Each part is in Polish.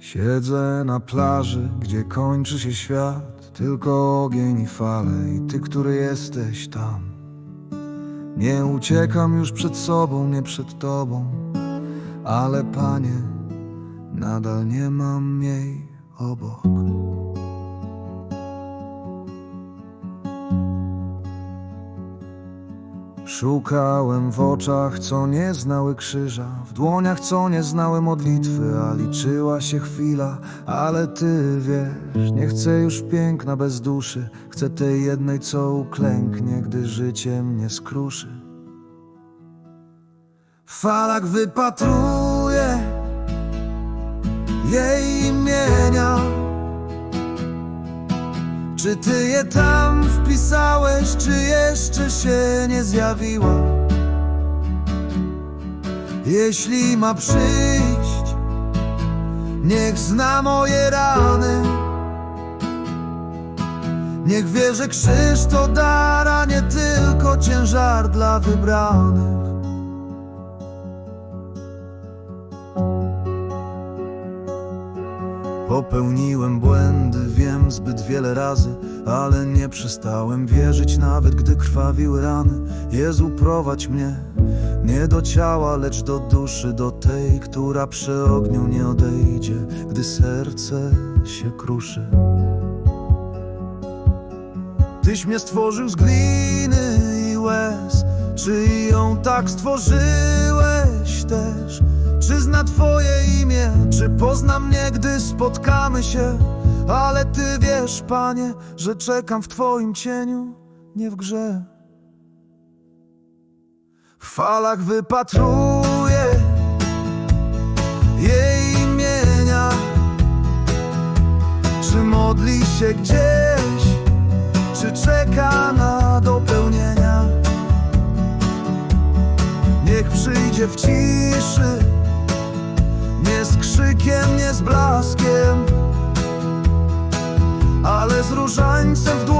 Siedzę na plaży, gdzie kończy się świat. Tylko ogień i fale i ty, który jesteś tam. Nie uciekam już przed sobą, nie przed tobą. Ale panie, nadal nie mam jej obok Szukałem w oczach, co nie znały krzyża W dłoniach, co nie znały modlitwy A liczyła się chwila Ale ty wiesz, nie chcę już piękna bez duszy Chcę tej jednej, co uklęknie Gdy życie mnie skruszy. W falach wypatruję Jej imienia czy ty je tam wpisałeś, czy jeszcze się nie zjawiła? Jeśli ma przyjść, niech zna moje rany. Niech wie, że krzyż to dar, a nie tylko ciężar dla wybranych. Popełniłem błędy, zbyt wiele razy, ale nie przestałem wierzyć, nawet gdy krwawiły rany. Jezu, prowadź mnie nie do ciała, lecz do duszy, do tej, która przy ogniu nie odejdzie, gdy serce się kruszy. Tyś mnie stworzył z gliny i łez, czy ją tak stworzyłeś też? Czy zna Twoje imię, czy pozna mnie, gdy spotkamy się? Ale Ty wiesz, Panie, że czekam w Twoim cieniu, nie w grze. W falach wypatruję jej imienia. Czy modli się gdzieś, czy czeka na dopełnienia? Niech przyjdzie w ciszy, ale z różańcem w dłoni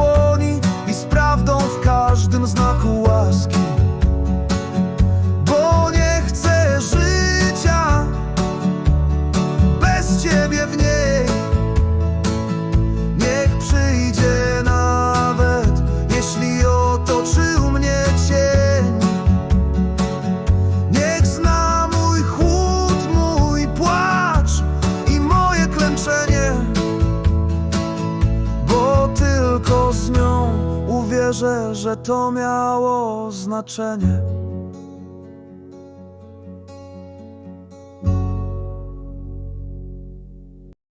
uwierzę, że to miało znaczenie.